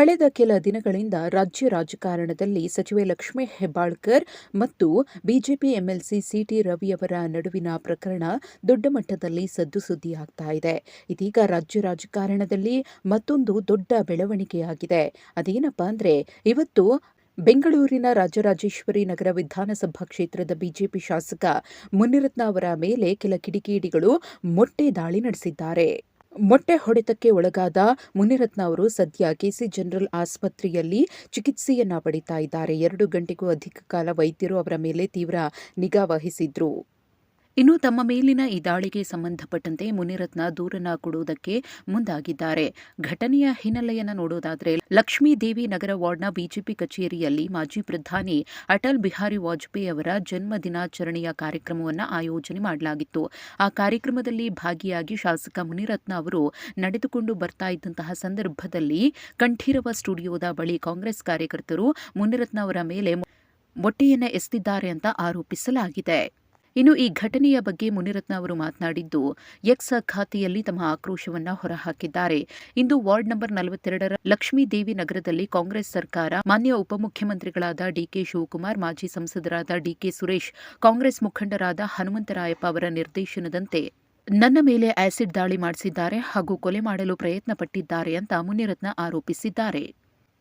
ಕಳೆದ ಕೆಲ ದಿನಗಳಿಂದ ರಾಜ್ಯ ರಾಜಕಾರಣದಲ್ಲಿ ಸಚಿವೆ ಲಕ್ಷ್ಮೀ ಹೆಬ್ಬಾಳ್ಕರ್ ಮತ್ತು ಬಿಜೆಪಿ ಎಂಎಲ್ಸಿ ಸಿಟಿ ರವಿಯವರ ನಡುವಿನ ಪ್ರಕರಣ ದೊಡ್ಡ ಮಟ್ಟದಲ್ಲಿ ಸದ್ದು ಸುದ್ದಿಯಾಗ್ತಾ ಇದೆ. ಇದೀಗ ರಾಜ್ಯ ರಾಜಕಾರಣದಲ್ಲಿ ಮತ್ತೊಂದು ದೊಡ್ಡ ಬೆಳವಣಿಗೆಯಾಗಿದೆ. ಅದೇನಪ್ಪ ಅಂದರೆ, ಇವತ್ತು ಬೆಂಗಳೂರಿನ ರಾಜರಾಜೇಶ್ವರಿ ನಗರ ವಿಧಾನಸಭಾ ಕ್ಷೇತ್ರದ ಬಿಜೆಪಿ ಶಾಸಕ ಮುನಿರತ್ನ ಅವರ ಮೇಲೆ ಕೆಲ ಕಿಡಿಕೇಡಿಗಳು ಮೊಟ್ಟೆ ದಾಳಿ ನಡೆಸಿದ್ದಾರೆ. ಮೊಟ್ಟೆ ಹೊಡೆತಕ್ಕೆ ಒಳಗಾದ ಮುನಿರತ್ನ ಅವರು ಸದ್ಯ ಕೆಸಿ ಜನರಲ್ ಆಸ್ಪತ್ರೆಯಲ್ಲಿ ಚಿಕಿತ್ಸೆಯನ್ನ ಪಡಿತಾ ಇದ್ದಾರೆ. ಎರಡು ಗಂಟೆಗೂ ಅಧಿಕ ಕಾಲ ವೈದ್ಯರು ಅವರ ಮೇಲೆ ತೀವ್ರ ನಿಗಾ ವಹಿಸಿದ್ರು. ಇನ್ನು ತಮ್ಮ ಮೇಲಿನ ಈ ದಾಳಿಗೆ ಸಂಬಂಧಪಟ್ಟಂತೆ ಮುನಿರತ್ನ ದೂರನ ಕೊಡುವುದಕ್ಕೆ ಮುಂದಾಗಿದ್ದಾರೆ. ಘಟನೆಯ ಹಿನ್ನೆಲೆಯನ್ನು ನೋಡೋದಾದ್ರೆ, ಲಕ್ಷ್ಮೀ ದೇವಿ ನಗರ ವಾರ್ಡ್ನ ಬಿಜೆಪಿ ಕಚೇರಿಯಲ್ಲಿ ಮಾಜಿ ಪ್ರಧಾನಿ ಅಟಲ್ ಬಿಹಾರಿ ವಾಜಪೇಯಿ ಅವರ ಜನ್ಮ ದಿನಾಚರಣೆಯ ಕಾರ್ಯಕ್ರಮವನ್ನು ಆಯೋಜನೆ ಮಾಡಲಾಗಿತ್ತು. ಆ ಕಾರ್ಯಕ್ರಮದಲ್ಲಿ ಭಾಗಿಯಾಗಿ ಶಾಸಕ ಮುನಿರತ್ನ ಅವರು ನಡೆದುಕೊಂಡು ಬರ್ತಾ ಇದ್ದಂತಹ ಸಂದರ್ಭದಲ್ಲಿ ಕಂಠೀರವ ಸ್ಟುಡಿಯೋದ ಬಳಿ ಕಾಂಗ್ರೆಸ್ ಕಾರ್ಯಕರ್ತರು ಮುನಿರತ್ನ ಅವರ ಮೇಲೆ ಮೊಟ್ಟೆಯನ್ನು ಎಸೆದಿದ್ದಾರೆ ಅಂತ ಆರೋಪಿಸಲಾಗಿದೆ. ಇನ್ನು ಈ ಘಟನೆಯ ಬಗ್ಗೆ ಮುನಿರತ್ನ ಅವರು ಮಾತನಾಡಿದ್ದು, ಎಕ್ಸ್ ಖಾತೆಯಲ್ಲಿ ತಮ್ಮ ಆಕ್ರೋಶವನ್ನು ಹೊರಹಾಕಿದ್ದಾರೆ. ಇಂದು ವಾರ್ಡ್ ನಂಬರ್ ನಲವತ್ತೆರಡರ ಲಕ್ಷ್ಮೀದೇವಿ ನಗರದಲ್ಲಿ ಕಾಂಗ್ರೆಸ್ ಸರ್ಕಾರ, ಮಾನ್ಯ ಉಪಮುಖ್ಯಮಂತ್ರಿಗಳಾದ ಡಿಕೆ ಶಿವಕುಮಾರ್, ಮಾಜಿ ಸಂಸದರಾದ ಡಿಕೆ ಸುರೇಶ್, ಕಾಂಗ್ರೆಸ್ ಮುಖಂಡರಾದ ಹನುಮಂತರಾಯಪ್ಪ ಅವರ ನಿರ್ದೇಶನದಂತೆ ನನ್ನ ಮೇಲೆ ಆಸಿಡ್ ದಾಳಿ ಮಾಡಿಸಿದ್ದಾರೆ ಹಾಗೂ ಕೊಲೆ ಮಾಡಲು ಪ್ರಯತ್ನ ಪಟ್ಟಿದ್ದಾರೆ ಅಂತ ಮುನಿರತ್ನ ಆರೋಪಿಸಿದ್ದಾರೆ.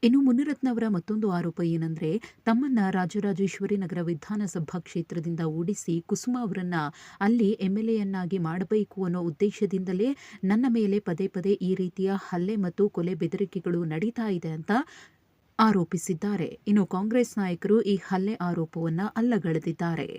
ಇನ್ನು ಮುನಿರತ್ನ ಅವರ ಮತ್ತೊಂದು ಆರೋಪ ಏನಂದ್ರೆ, ತಮ್ಮನ್ನ ರಾಜರಾಜೇಶ್ವರಿ ನಗರ ವಿಧಾನಸಭಾ ಕ್ಷೇತ್ರದಿಂದ ಓಡಿಸಿ ಕುಸುಮ ಅವರನ್ನ ಅಲ್ಲಿ ಎಂಎಲ್ಎಯನ್ನಾಗಿ ಮಾಡಬೇಕು ಅನ್ನೋ ಉದ್ದೇಶದಿಂದಲೇ ನನ್ನ ಮೇಲೆ ಪದೇ ಪದೇ ಈ ರೀತಿಯ ಹಲ್ಲೆ ಮತ್ತು ಕೊಲೆ ಬೆದರಿಕೆಗಳು ನಡೀತಾ ಇದೆ ಅಂತ ಆರೋಪಿಸಿದ್ದಾರೆ. ಇನ್ನು ಕಾಂಗ್ರೆಸ್ ನಾಯಕರು ಈ ಹಲ್ಲೆ ಆರೋಪವನ್ನ ಅಲ್ಲಗಳೆದಿದ್ದಾರೆ.